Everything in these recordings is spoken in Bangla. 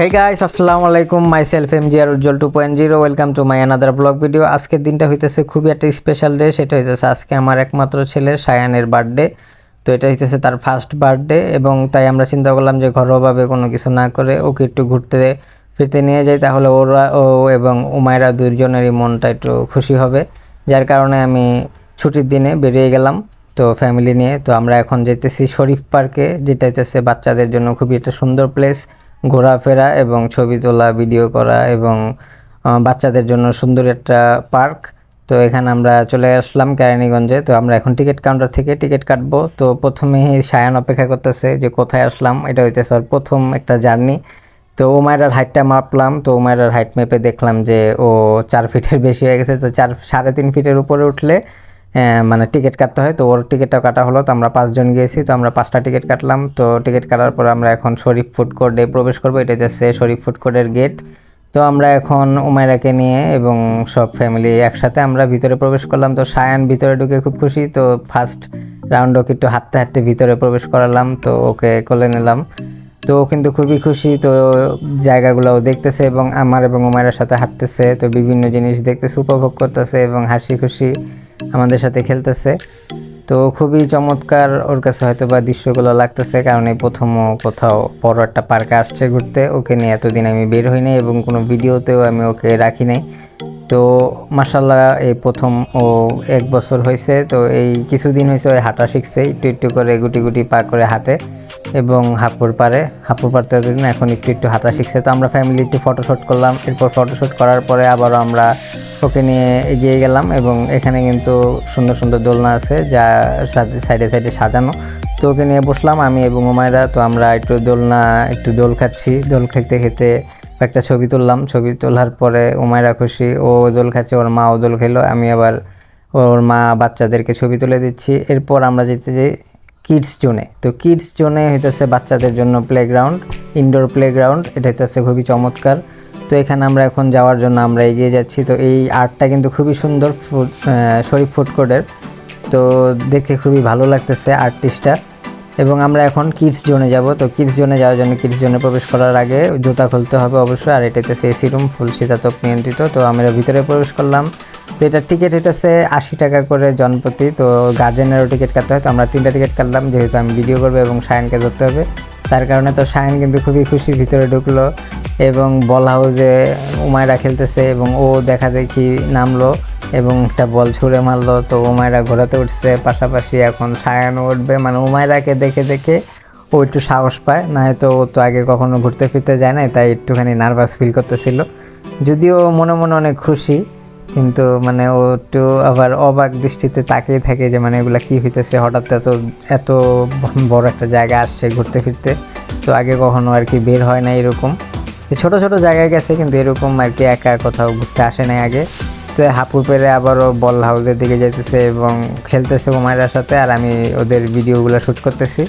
হে গাইস আসসালামু আলাইকুম myself M Ziar Ujjwal two point zero welcome to my another blog video আজকের দিনটা হইতেছে খুবই একটা স্পেশাল ডে সেটা হইতেছে আজকে আমার একমাত্র ছেলের সায়ানের বার্থডে তো এটা হইতেছে তার ফার্স্ট বার্থডে এবং তাই আমরা চিন্তা করলাম যে ঘরোয়াভাবে কোনো কিছু না করে ওকে একটু ঘুরতে ফিরতে নিয়ে যাই, তাহলে ওরা, ও এবং উমায়রা দুইজনেরই মনটা একটু খুশি হবে। যার কারণে আমি ছুটির দিনে বেরিয়ে গেলাম তো ফ্যামিলি নিয়ে। তো আমরা এখন যেতেছি শরীফ পার্কে যেটা হইতেছে বাচ্চাদের জন্য খুবই একটা সুন্দর প্লেস ঘোরাফেরা এবং ছবি তোলা, ভিডিও করা এবং বাচ্চাদের জন্য সুন্দর একটা পার্ক। তো এখানে আমরা চলে আসলাম কেরানীগঞ্জে। তো আমরা এখন টিকিট কাউন্টার থেকে টিকিট কাটবো। তো প্রথমে সায়ান অপেক্ষা করতেছে যে কোথায় আসলাম, এটা হইতেছে ওর প্রথম একটা জার্নি। তো উমায়রার হাইটটা মাপলাম। তো উমায়রার হাইট মেপে দেখলাম যে ও চার ফিটের বেশি হয়ে গেছে। তো চার, সাড়ে তিন ফিটের উপরে উঠলে মানে টিকিট কাটতে হয়। তো ওর টিকিটটা কাটা হলো, তো আমরা পাঁচজন গিয়েছি, তো আমরা পাঁচটা টিকিট কাটলাম। তো টিকিট কাটার পর আমরা এখন শরীফ ফুড কোর্টে প্রবেশ করব। এটা হচ্ছে শরীফ ফুড কোর্টের গেট তো আমরা এখন উমায়রাকে নিয়ে এবং সব ফ্যামিলি একসাথে আমরা ভিতরে প্রবেশ করলাম। তো সায়ান ভিতরে ঢুকে খুব খুশি, তো ফার্স্ট রাউন্ড ওকে একটু হাঁটতে হাঁটতে ভিতরে প্রবেশ করালাম, তো ওকে কোলে নিলাম। তো ও কিন্তু খুবই খুশি, তো জায়গাগুলোও দেখতেছে এবং আমার এবং উমায়ের সাথে হাঁটতেছে, তো বিভিন্ন জিনিস দেখতেছে, উপভোগ করতেছে এবং হাসি খুশি। আমাদের সাথে খেলতেছে। তো খুবই চমৎকার ওর কাছে হয়তো বা দৃশ্যগুলো লাগতেছে, কারণ এই প্রথম কোথাও বড় একটা পার্কে আসছে ঘুরতে। ওকে নিয়ে এতদিন আমি বের হই নাই এবং কোনো ভিডিওতেও আমি ওকে রাখি নাই। তো মাসাল্লাহ এই প্রথম ও এক বছর হয়েছে তো এই কিছুদিন হয়েছে ওই হাঁটা শিখছে, একটু একটু করে গুটি গুটি পা করে হাঁটে। এবং হাঁপুর পারে। হাঁপুর পারতে এতদিন, এখন একটু একটু হাঁটা শিখছে। তো আমরা ফ্যামিলি একটু ফটোশ্যুট করলাম। এরপর ফটোশ্যুট করার পরে আবারও আমরা ওকে নিয়ে এগিয়ে গেলাম এবং এখানে কিন্তু সুন্দর সুন্দর দোলনা আছে যা সাইডে সাইডে সাজানো। তো ওকে নিয়ে বসলাম আমি এবং ওমায়রা তো আমরা একটু দোলনা, একটু দোল খাচ্ছি। দোল খেতে খেতে একটা ছবি তুললাম। ছবি তোলার পরে উমায়রা খুশি, ও দোল খাচ্ছে, ওর মা ও দোল খেলো। আমি আবার ওর মা বাচ্চাদেরকে ছবি তুলে দিচ্ছি। এরপর আমরা যেতে যাই কিডস জোনে তো কিডস জোনে হইতেছে বাচ্চাদের জন্য প্লেগ্রাউন্ড ইনডোর প্লেগ্রাউন্ড এটা হইতেছে খুবই চমৎকার। তো এখানে আমরা এখন যাওয়ার জন্য আমরা এগিয়ে যাচ্ছি। তো এই আর্টটা কিন্তু খুবই সুন্দর ফুড শরীফ ফুড কোর্টের তো দেখতে খুবই ভালো লাগতেছে আর্টিস্টটা এবং আমরা এখন কিডস জোনে যাব। তো কিডস জোনে যাওয়ার জন্য কিডস জোনে প্রবেশ করার আগে জুতা খুলতে হবে অবশ্যই। আর এটাতে এসি রুম ফুল শীতাতপ নিয়ন্ত্রিত। তো আমরা ভিতরে প্রবেশ করলাম। তো এটা টিকিট হইতেছে আশি টাকা করে জনপ্রতি। তো গার্জেনেরও টিকিট কাটতে হয়, তো আমরা তিনটা টিকিট কাটলাম, যেহেতু আমি ভিডিও করব এবং সায়নকে ধরতে হবে। তার কারণে তো সায়ন কিন্তু খুবই খুশি ভিতরে ঢুকলো এবং বল হাউসে উমায়রা খেলতেছে এবং ও দেখা দেখি নামলো এবং একটা বল ছুঁড়ে মারলো। তো উমায়রা ঘোরাতে উঠছে, পাশাপাশি এখন সায়ানও উঠবে। মানে উমায়রাকে দেখে দেখে ও একটু সাহস পায় না হয়তো ও তো আগে কখনো ঘুরতে ফিরতে যায় না তাই একটুখানি নার্ভাস ফিল করতেছিল। যদিও মনে মনে অনেক খুশি কিন্তু মানে ও একটু আবার অবাক দৃষ্টিতে তাকিয়ে থাকে যে মানে এগুলা কী হইতেছে? হঠাৎ এত এত বড় একটা জায়গা আসছে ঘুরতে ফিরতে। তো আগে কখনো আর কি বের হয় না এরকম। তো ছোটো ছোটো জায়গায় গেছে কিন্তু এরকম আর কি একা কোথাও ঘুরতে আসে নাই আগে। তো হাপুর পেরে আবারও বল হাউসের দিকে যেতেছে এবং খেলতেছে উমায়রার সাথে। আর আমি ওদের ভিডিওগুলো শ্যুট করতেছি।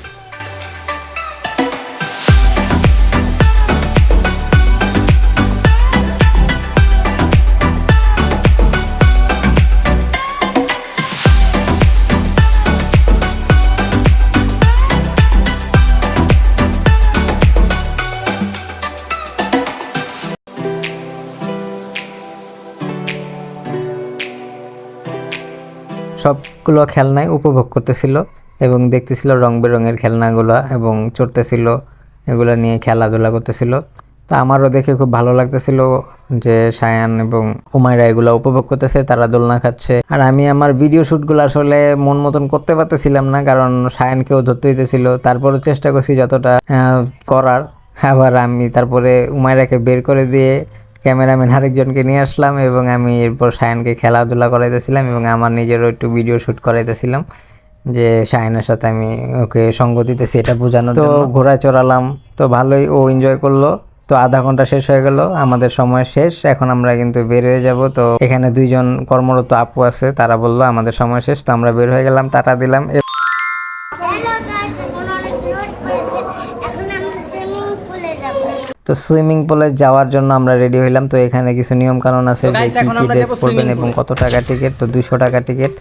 সবগুলো খেলনাই উপভোগ করতেছিল এবং দেখতেছিল রং বেরঙের খেলনাগুলো এবং চড়তেছিল, এগুলো নিয়ে খেলাধুলা করতেছিল। তা আমারও দেখে খুব ভালো লাগতেছিল যে সায়ান এবং উমায়রা এগুলো উপভোগ করতেছে, তারা দোলনা খাচ্ছে। আর আমি আমার ভিডিও শ্যুটগুলো আসলে মন মতন করতে পারতেছিলাম না, কারণ সায়ানকেও ধরতে হইতেছিল। তারপরও চেষ্টা করছি যতটা করার। আবার আমি তারপরে উমায়রাকে বের করে দিয়ে ক্যামেরাম্যান আরেকজনকে নিয়ে আসলাম এবং আমি এরপর সায়নকে খেলাধুলা করাইতেছিলাম এবং আমার নিজেরও একটু ভিডিও শ্যুট করাইতেছিলাম যে সায়নের সাথে আমি ওকে সঙ্গ দিতেছি এটা বোঝানো তো ঘোড়া চড়ালাম তো ভালোই ও এনজয় করল। তো আধা ঘণ্টা শেষ হয়ে গেল আমাদের সময় শেষ এখন আমরা কিন্তু বের হয়ে যাব। তো এখানে দুইজন কর্মরত আপু আছে তারা বলল আমাদের সময় শেষ। তো আমরা বের হয়ে গেলাম টাটা দিলাম। তো সুইমিং পুলে যাওয়ার জন্য আমরা রেডি হইলাম। তো এখানে কিছু নিয়ম কানুন আছে যে কি কি ড্রেস পরবেন এবং কত টাকা টিকিট তো দুশো টাকা টিকিট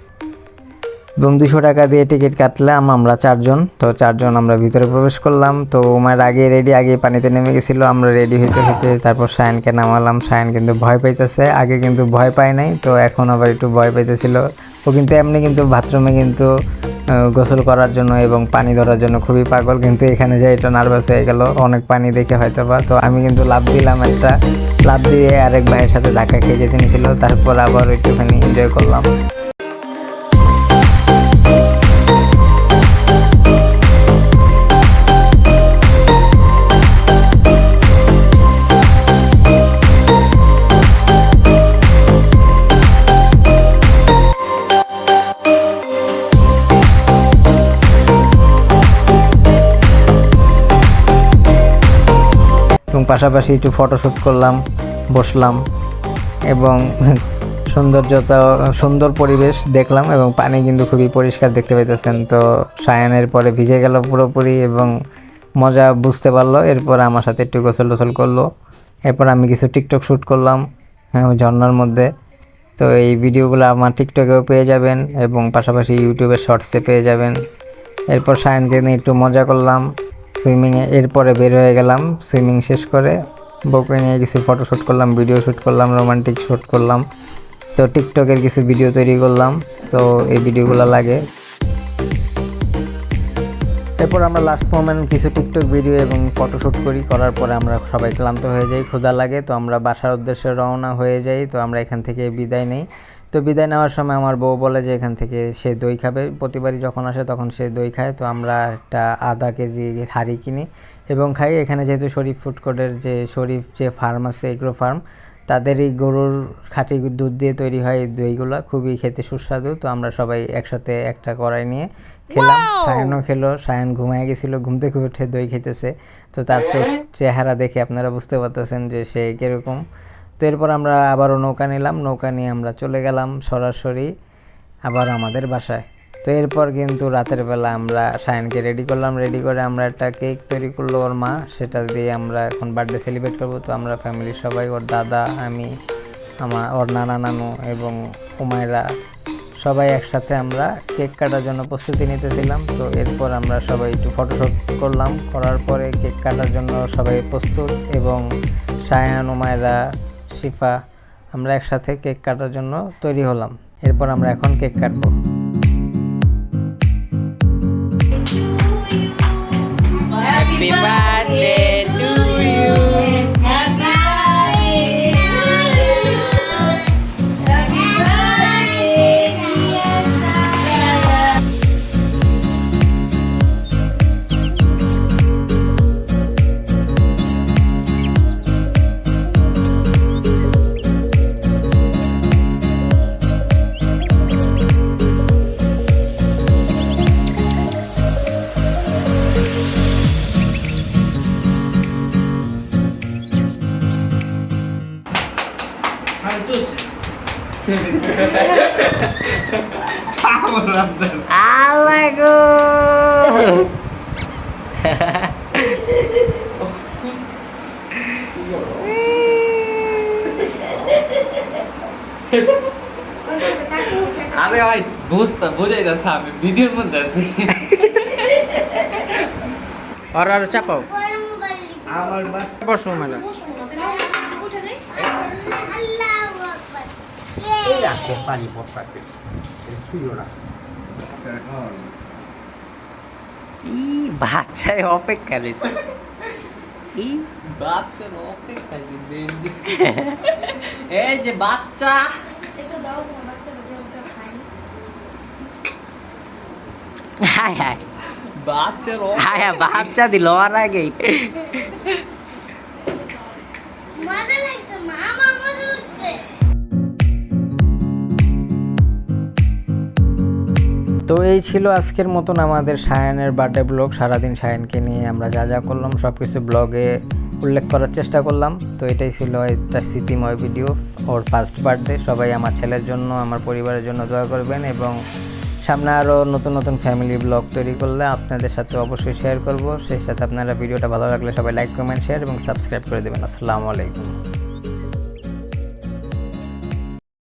এবং দুশো টাকা দিয়ে টিকিট কাটলাম আমরা চারজন। তো চারজন আমরা ভিতরে প্রবেশ করলাম। তো উমার আগে রেডি আগে পানিতে নেমে গেছিল। আমরা রেডি হইতে হইতে তারপর সায়নকে নামালাম। সায়ন কিন্তু ভয় পাইতেছে। আগে কিন্তু ভয় পায় নাই। তো এখন আবার একটু ভয় পাইতেছিল। ও কিন্তু এমনি কিন্তু বাথরুমে কিন্তু গোসল করার জন্য এবং পানি ধরার জন্য খুবই পাগল, কিন্তু এখানে যে এটা নার্ভাস হয়ে গেল, অনেক পানি দেখে হয়তো বা। তো আমি কিন্তু লাভ দিলাম একটা লাভ দিয়ে আরেক ভাইয়ের সাথে ধাক্কা খেয়ে যেতে নিয়েছিল, তারপর আবার একটুখানি এনজয় করলাম। এবং পাশাপাশি একটু ফটোশ্যুট করলাম, বসলাম এবং সৌন্দর্যতা, সুন্দর পরিবেশ দেখলাম এবং পানি কিন্তু খুবই পরিষ্কার দেখতে পাইতেছেন। তো সায়ানের পরে ভিজে গেল পুরোপুরি এবং মজা বুঝতে পারল। এরপর আমার সাথে একটু গোসল টোসল করল। এরপর আমি কিছু টিকটক শ্যুট করলাম হ্যাঁ ঝর্নার মধ্যে। তো এই ভিডিওগুলো আমার টিকটকেও পেয়ে যাবেন এবং পাশাপাশি ইউটিউবের শর্টসে পেয়ে যাবেন। এরপর সায়নকে নিয়ে একটু মজা করলাম। সুইমিংয়ে এরপরে বের হয়ে গেলাম সুইমিং শেষ করে বউকে নিয়ে কিছু ফটো শ্যুট করলাম ভিডিও শ্যুট করলাম রোমান্টিক শ্যুট করলাম। তো টিকটকের কিছু ভিডিও তৈরি করলাম, তো এই ভিডিওগুলো লাগে। এরপর আমরা লাস্ট মোমেন্ট কিছু টিকটক ভিডিও এবং ফটোশ্যুট করি, করার পরে আমরা সবাই ক্লান্ত হয়ে যাই, ক্ষুধা লাগে, তো আমরা বাসার উদ্দেশ্যে রওনা হয়ে যাই, তো আমরা এখান থেকে বিদায় নেই। তো বিদায় নেওয়ার সময় আমার বউ বলে যে এখান থেকে সে দই খাবে। প্রতিবারই যখন আসে তখন সে দই খায়। তো আমরা একটা আধা কেজি হাঁড়ি কিনি এবং খাই। এখানে যেহেতু শরীফ ফুড কোর্টের যে শরীফ যে ফার্ম আছে এগ্রো ফার্ম তাদেরই গরুর খাঁটি দুধ দিয়ে তৈরি হয় এই দইগুলো। খুবই খেতে সুস্বাদু। তো আমরা সবাই একসাথে একটা কড়াই নিয়ে খেলাম। সায়নও খেলো। সায়ন ঘুমায় গেছিল ঘুম থেকে উঠে দই খেতেছে। তো তার চোখ চেহারা দেখে আপনারা বুঝতে পারতেছেন যে সে কীরকম। তো এরপর আমরা আবারও নৌকা নিলাম, নৌকা নিয়ে আমরা চলে গেলাম সরাসরি আবার আমাদের বাসায়। তো এরপর কিন্তু রাতের বেলা আমরা সায়নকে রেডি করলাম রেডি করে আমরা একটা কেক তৈরি করল ওর মা, সেটা দিয়ে আমরা এখন বার্থডে সেলিব্রেট করব। তো আমরা ফ্যামিলির সবাই, ওর দাদা, আমি, আমার, ওর নানা নানু এবং উমায়রা সবাই একসাথে আমরা কেক কাটার জন্য প্রস্তুতি নিতেছিলাম। তো এরপর আমরা সবাই একটু ফটোশ্যুট করলাম, করার পরে কেক কাটার জন্য সবাই প্রস্তুত এবং সায়ান উমায়রা শিফা, আমরা একসাথে কেক কাটার জন্য তৈরি হলাম। এরপর আমরা এখন কেক কাটবো। Happy birthday! আরে ভাই বুঝতে বুঝাই যাচ্ছে আমি ভিডিওর মধ্যে আছি। আর আর চাপাও। আমার বা বসো মেলা ইয়ে পানি পড়তাকে ছুঁয়ো না ই বাচ্চায় অপেক্ষা রয়েছে ই বাচ্চার অপেক্ষায় দিন এই যে বাচ্চা হায় হায় বাচ্চার হায় হায় বাচ্চা দিল আর আগেই তো এই ছিল আজকের মতন আমাদের সায়নের বার্থডে ব্লগ। সারাদিন সায়নকে নিয়ে আমরা যা যা করলাম সব কিছু ব্লগে উল্লেখ করার চেষ্টা করলাম। তো এটাই ছিল একটা স্মৃতিময় ভিডিও, ওর ফার্স্ট বার্থডে সবাই আমার ছেলের জন্য, আমার পরিবারের জন্য দোয়া করবেন এবং সামনে আরও নতুন নতুন ফ্যামিলি ব্লগ তৈরি করলে আপনাদের সাথে অবশ্যই শেয়ার করব। সেই সাথে আপনারা ভিডিওটা ভালো লাগলে সবাই লাইক কমেন্ট শেয়ার এবং সাবস্ক্রাইব করে দেবেন। আসসালামু আলাইকুম।